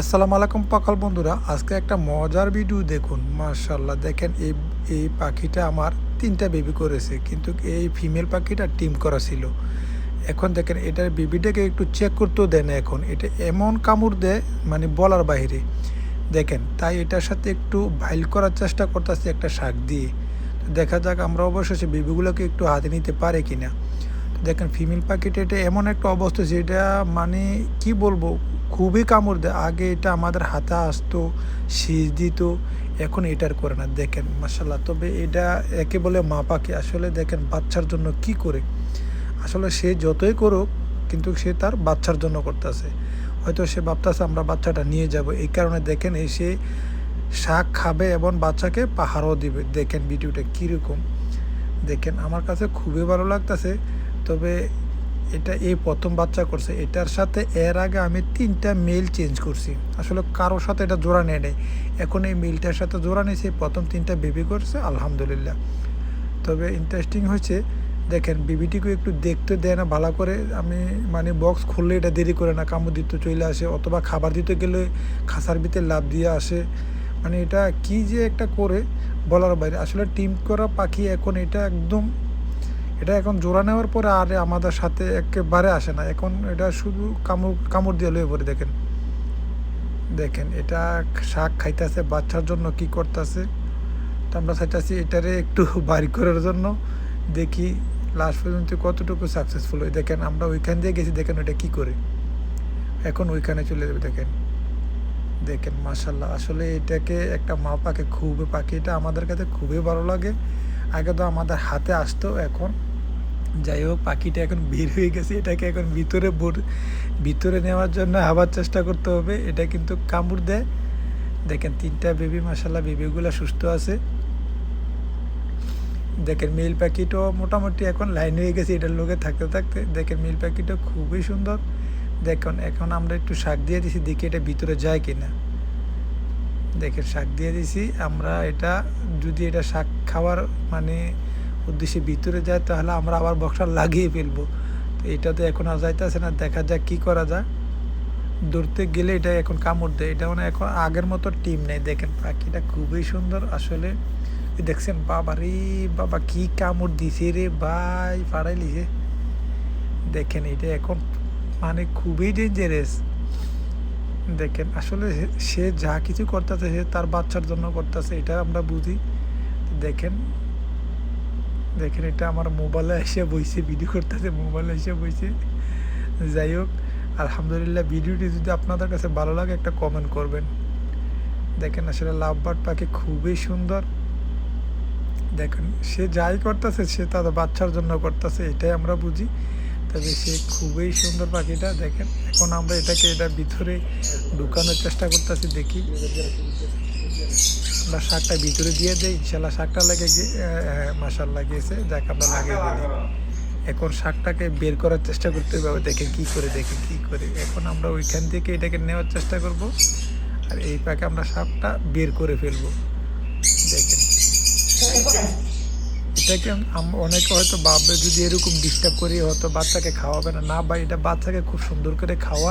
আসসালামু আলাইকুম পাখাল বন্ধুরা, আজকে একটা মজার ভিডিও দেখুন। মার্শাল্লাহ দেখেন এই এই পাখিটা আমার তিনটা বেবি করেছে, কিন্তু এই ফিমেল পাখিটা টিম করা ছিল। এখন দেখেন, এটার বেবিটাকে একটু চেক করতেও দেয় না এখন। এটা এমন কামড় দেয় মানে বলার বাইরে। দেখেন, তাই এটার সাথে একটু ভাইল করার চেষ্টা করতেছি একটা শাক দিয়ে। দেখা যাক আমরা অবশ্যই বেবিগুলোকে একটু হাতে নিতে পারে কিনা। দেখেন, ফিমেল পাখিটা এটা এমন একটা অবস্থা যেটা মানে কি বলব, খুবই কামড় দেয়। আগে এটা আমাদের হাতে আসতো সিজ দিত, এখন এটার করে না। দেখেন মাসাল্লাহ তবে এটা একে বলে মা পাখি। আসলে দেখেন, বাচ্চার জন্য কি করে? আসলে সে যতই করুক, কিন্তু সে তার বাচ্চার জন্য করতেছে। হয়তো সে ভাবতেছে, আমরা বাচ্চাটা নিয়ে যাব। এই কারণে দেখেন এসে শাক খাবে এবং বাচ্চাকে পাহাড়ও দিবে। দেখেন, ভিডিওটা কীরকম। দেখেন, আমার কাছে খুবই ভালো লাগতেছে। তবে এটা এই প্রথম বাচ্চা করছে। এটার সাথে এর আগে আমি তিনটা মেল চেঞ্জ করছি। আসলে কারোর সাথে এটা জোড়া নেয় নেই। এখন এই মেলটার সাথে জোড়া নিয়েছে প্রথম তিনটা বেবি করছে, আলহামদুলিল্লাহ। তবে ইন্টারেস্টিং হয়েছে, দেখেন বিবিটিকে একটু দেখতে দেয় না, ভালো করে। আমি মানে বক্স খুললে এটা দেরি করে না, কামড় দিতে চলে আসে, অথবা খাবার দিতে গেলে খাসার ভিতরে লাভ দিয়ে আসে। মানে এটা কি যে একটা করে, বলার বাইরে। আসলে টিম করা পাখি এখন এটা একদম এটা এখন জোড়া নেওয়ার পরে আর আমাদের সাথে একেবারে আসে না। এখন এটা শুধু কামড় কামড় দিয়ে লয়ে পড়ে, দেখেন। দেখেন, এটা শাক খাইতেছে, বাচ্চার জন্য কি করতেছে। তো আমরা চাইতেছি এটারে একটু বাড়ি করার জন্য। দেখি লাস্ট পর্যন্ত কতটুকু সাকসেসফুল হয়। দেখেন, আমরা ওইখান দিয়ে গেছি, দেখেন ওটা কি করে। এখন ওইখানে চলে যাবে, দেখেন। দেখেন মাসাল্লাহ আসলে এটাকে একটা মা পাখি খুবই পাখি, এটা আমাদের কাছে খুবই ভালো লাগে। আগে তো আমাদের হাতে আসতো, এখন যাই হোক পাখিটা এখন বের হয়ে গেছে। এটাকে এখন ভিতরে ভিতরে নেওয়ার জন্য আবার চেষ্টা করতে হবে। এটা কিন্তু কামড় দেয়। দেখেন, তিনটা বেবি মাসাল্লাহ বেবিগুলো সুস্থ আছে। দেখেন মিল পাখিটাও মোটামুটি এখন লাইন হয়ে গেছে এটার লোকে থাকতে থাকতে। দেখেন মিল পাখিটা খুবই সুন্দর। দেখুন, এখন আমরা একটু শাক দিয়ে দিছি, দেখি এটা ভিতরে যায় কিনা। দেখেন, শাক দিয়ে দিছি। আমরা এটা, যদি এটা শাক খাওয়ার মানে উদ্দেশ্যে ভিতরে যায়, তাহলে আমরা আবার বক্সার লাগিয়ে ফেলব। তো এটা তো এখন আর যাইতেছে না, দেখা যাক কী করা যায়। দৌড়তে গেলে এটা এখন কামড় দেয়। এটা মানে এখন আগের মতো টিম নেই। দেখেন পাখিটা খুবই সুন্দর। আসলে দেখছেন বাবা রে বাবা কি কামড় দিছে রে ভাই, ফাড়াই লিছে দেখেন, এটা এখন মানে খুবই ডেঞ্জারাস দেখেন, আসলে সে যা কিছু করতেছে, সে তার বাচ্চার জন্য করতেছে, এটা আমরা বুঝি। দেখেন দেখেন, এটা আমার মোবাইলে এসে বইছে ভিডিও করতেছে, মোবাইলে এসে বইছে। যাই হোক, আলহামদুলিল্লাহ ভিডিওটি যদি আপনাদের কাছে ভালো লাগে, একটা কমেন্ট করবেন। দেখেন, আসলে লাভ বার্ড পাখি খুবই সুন্দর। দেখেন, সে যাই করতেছে, সে তার বাচ্চার জন্য করতেছে, এটাই আমরা বুঝি। তবে সে খুবই সুন্দর পাখিটা, দেখেন। এখন আমরা এটাকে এটা ভিতরে ঢুকানোর চেষ্টা করতেছি, দেখি। আমরা শাকটা ভিতরে দিয়ে দিই, ইনশাল্লাহ শাকটা লাগে মাসাল লাগিয়েছে, যাকে আমরা লাগিয়ে দিই এখন শাকটাকে বের করার চেষ্টা করতে হবে, দেখে কি করে, দেখে কি করে। এখন আমরা ওইখান থেকে এটাকে নেওয়ার চেষ্টা করব, আর এই পাকে আমরা শাকটা বের করে ফেলব। দেখেন। এটাকে অনেকে হয়তো ভাববে যদি এরকম ডিস্টার্ব করি হয়তো বাচ্চাকে খাওয়াবে না। না বা এটা বাচ্চাকে খুব সুন্দর করে খাওয়া